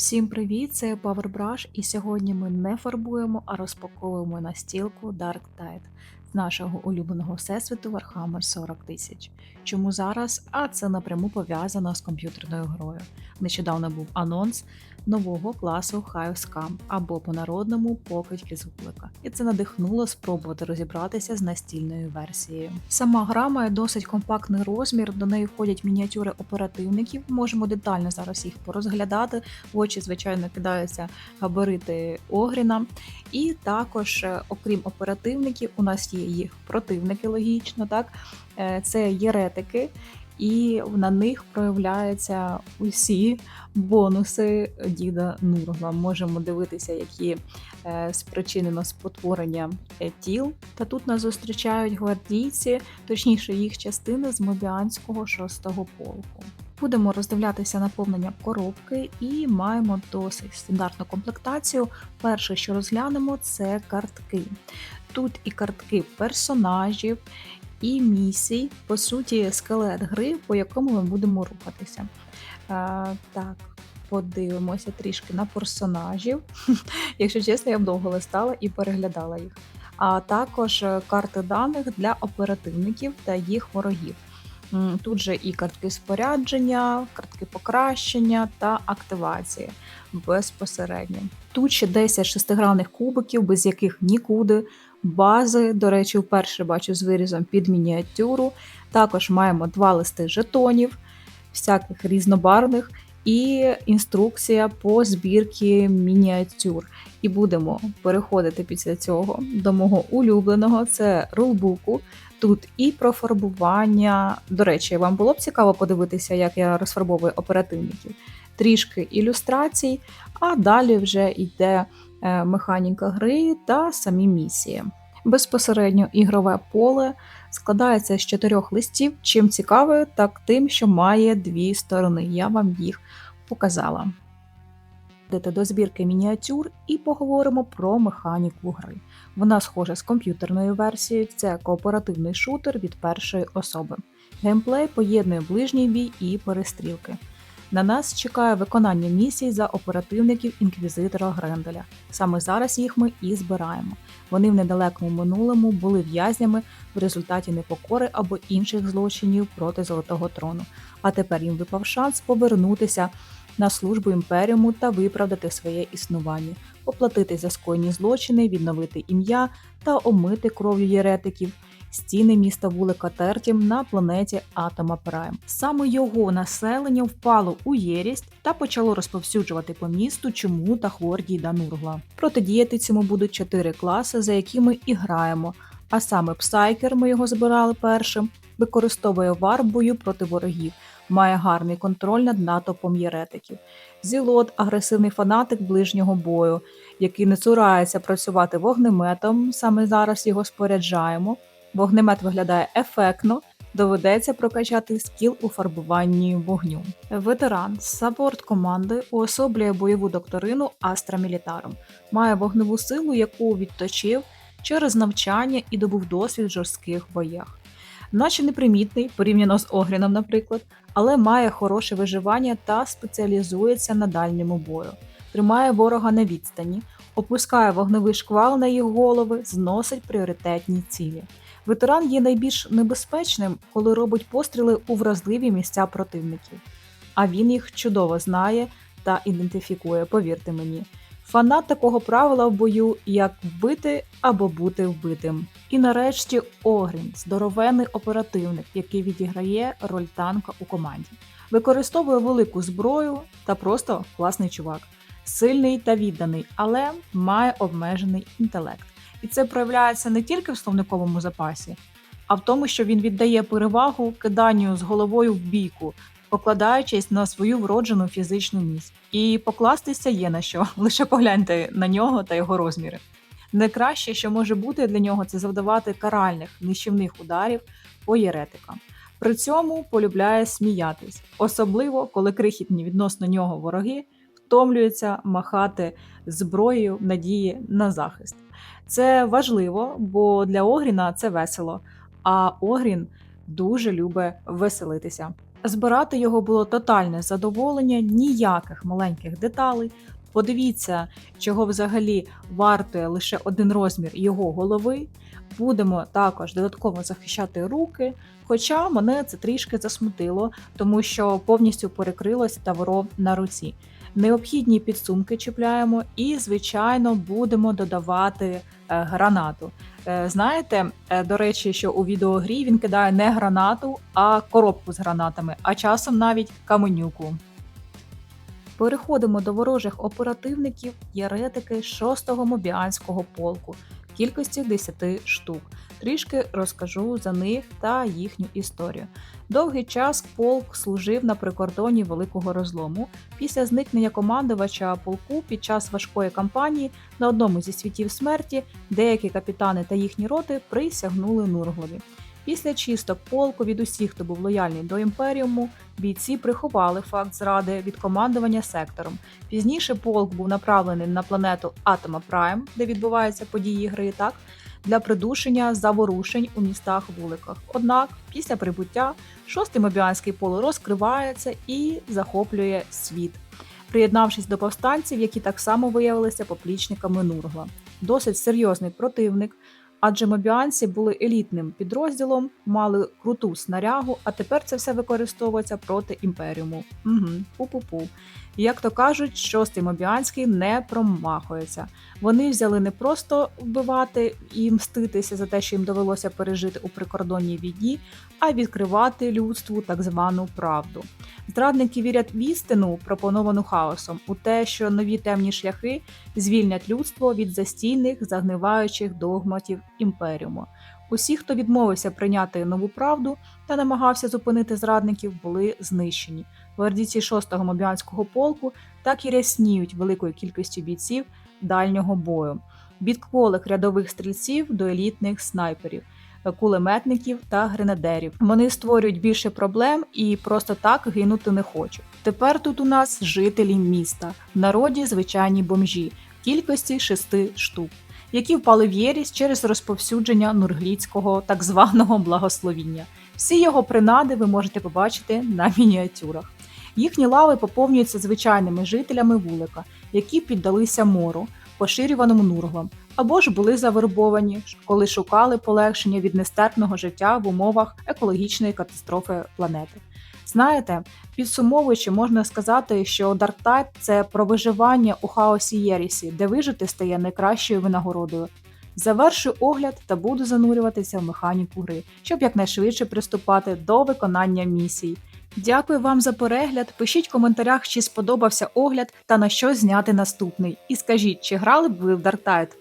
Всім привіт! Це PowerBrush і сьогодні ми не фарбуємо, а розпаковуємо настілку Dark Tide нашого улюбленого всесвіту Warhammer 40 тисяч. Чому зараз? А це напряму пов'язано з комп'ютерною грою. Нещодавно був анонс нового класу Hive Scam або по-народному покидь фізуклика. І це надихнуло спробувати розібратися з настільною версією. Сама гра має досить компактний розмір, до неї входять мініатюри оперативників. Можемо детально зараз їх порозглядати. В очі, звичайно, кидаються габарити Огріна. І також, е, окрім оперативників, у нас є їх противники, логічно, так Е, це єретики, і на них проявляються усі бонуси діда Нургла. Можемо дивитися, які е, спричинено спотворення е, тіл. Та тут нас зустрічають гвардійці, точніше їх частини з Мобіанського шостого полку. Будемо роздивлятися наповнення коробки і маємо досить стандартну комплектацію. Перше, що розглянемо, це картки. Тут і картки персонажів, і місій, по суті, скелет гри, по якому ми будемо рухатися. А, Так, подивимося трішки на персонажів. Якщо чесно, я б довго листала і переглядала їх. А також е, карти даних для оперативників та їх ворогів. Тут же і картки спорядження, картки покращення та активації безпосередньо. Тут ще 10 шестигранних кубиків, без яких нікуди. Бази, до речі, вперше бачу з вирізом під мініатюру. Також маємо два листи жетонів, всяких різнобарвних, і інструкція по збірці мініатюр. І будемо переходити після цього до мого улюбленого це рулбуку. Тут і про фарбування. До речі, вам було б цікаво подивитися, як я розфарбовую оперативників, трішки ілюстрацій, а далі вже йде е, механіка гри та самі місії. Безпосередньо ігрове поле складається з чотирьох листів. Чим цікаве, так тим, що має дві сторони. Я вам їх показала. Йдете до збірки мініатюр і поговоримо про механіку гри. Вона схожа з комп'ютерною версією, це кооперативний шутер від першої особи. Геймплей поєднує ближній бій і перестрілки. На нас чекає виконання місій за оперативників інквізитора Гренделя. Саме зараз їх ми і збираємо. Вони в недалекому минулому були в'язнями в результаті непокори або інших злочинів проти Золотого трону. А тепер їм випав шанс повернутися на службу імперіуму та виправдати своє існування, оплатити за скоєні злочини, відновити ім'я та омити кров'ю єретиків. Стіни міста були катертім на планеті Атома Прайм. Саме його населення впало у єрість та почало розповсюджувати по місту чому та хвордій Данургла. Протидіяти цьому будуть чотири класи, за якими і граємо. А саме Псайкер, ми його збирали першим, використовує варбою проти ворогів, має гарний контроль над натовпом єретиків. Зілот агресивний фанатик ближнього бою, який не цурається працювати вогнеметом. Саме зараз його споряджаємо. Вогнемет виглядає ефектно, доведеться прокачати скіл у фарбуванні вогню. Ветеран саппорт команди уособлює бойову докторину Астра Мілітаром, має вогневу силу, яку відточив через навчання і добув досвід в жорстких боях. Наче непримітний порівняно з Огріном, наприклад, але має хороше виживання та спеціалізується на дальньому бою, тримає ворога на відстані, опускає вогневий шквал на їх голови, зносить пріоритетні цілі. Ветеран є найбільш небезпечним, коли робить постріли у вразливі місця противників. А він їх чудово знає та ідентифікує, повірте мені. Фанат такого правила в бою, як вбити або бути вбитим. І нарешті Огрін здоровенний оперативник, який відіграє роль танка у команді. Використовує велику зброю та просто класний чувак, сильний та відданий, але має обмежений інтелект. І це проявляється не тільки в словниковому запасі, а в тому, що він віддає перевагу киданню з головою в бійку, покладаючись на свою вроджену фізичну міць. І покластися є на що, лише погляньте на нього та його розміри. Найкраще, що може бути для нього, це завдавати каральних нищівних ударів по єретикам. При цьому полюбляє сміятись, особливо коли крихітні відносно нього вороги втомлюються махати зброєю надії на захист. Це важливо, бо для Огріна це весело, а Огрін дуже любить веселитися. Збирати його було тотальне задоволення, ніяких маленьких деталей. Подивіться, чого взагалі вартує лише один розмір його голови. Будемо також додатково захищати руки, хоча мене це трішки засмутило, тому що повністю перекрилось тавро на руці. Необхідні підсумки чіпляємо і, звичайно, будемо додавати е, гранату. Е, Знаєте, е, до речі, що у відеогрі він кидає не гранату, а коробку з гранатами, а часом навіть каменюку. Переходимо до ворожих оперативників єретики 6-го мобіанського полку кількості 10 штук. Трішки розкажу за них та їхню історію. Довгий час полк служив на прикордоні великого розлому. Після зникнення командувача полку під час важкої кампанії на одному зі світів смерті деякі капітани та їхні роти присягнули Нурглові. Після чисток полку від усіх, хто був лояльний до імперіуму, бійці приховали факт зради від командування сектором. Пізніше полк був направлений на планету Атома Прайм, де відбуваються події гри, так для придушення заворушень у містах вуликах. Однак, після прибуття шостий мобіанський поле розкривається і захоплює світ, приєднавшись до повстанців, які так само виявилися поплічниками Нургла. Досить серйозний противник. Адже мобіанці були елітним підрозділом, мали круту снарягу, а тепер це все використовується проти імперіуму. Угу, пу-пу-пу. Як то кажуть, шостий мобіанський не промахується. Вони взяли не просто вбивати і мститися за те, що їм довелося пережити у прикордонній війні, а відкривати людству так звану правду. Зрадники вірять в істину, пропоновану хаосом, у те, що нові темні шляхи звільнять людство від застійних загниваючих догматів імперіуму. Усі, хто відмовився прийняти нову правду та намагався зупинити зрадників, були знищені. Гвардійці 6-го мобіанського полку так і рясніють великою кількістю бійців дальнього бою, від кволих рядових стрільців до елітних снайперів. Кулеметників та гренадерів. Вони створюють більше проблем і просто так гинути не хочуть. Тепер тут у нас жителі міста, в народі звичайні бомжі, в кількості шести штук, які впали в єрість через розповсюдження нургліцького так званого благословіння. Всі його принади ви можете побачити на мініатюрах. Їхні лави поповнюються звичайними жителями вулика, які піддалися мору, поширюваному нурглом, або ж були завербовані, коли шукали полегшення від нестерпного життя в умовах екологічної катастрофи планети. Знаєте, підсумовуючи, можна сказати, що Dark Tide – це про виживання у хаосі Єрісі, де вижити стає найкращою винагородою. Завершую огляд та буду занурюватися в механіку гри, щоб якнайшвидше приступати до виконання місій. Дякую вам за перегляд. Пишіть в коментарях, чи сподобався огляд та на що зняти наступний. І скажіть, чи грали б ви в Dark Tide?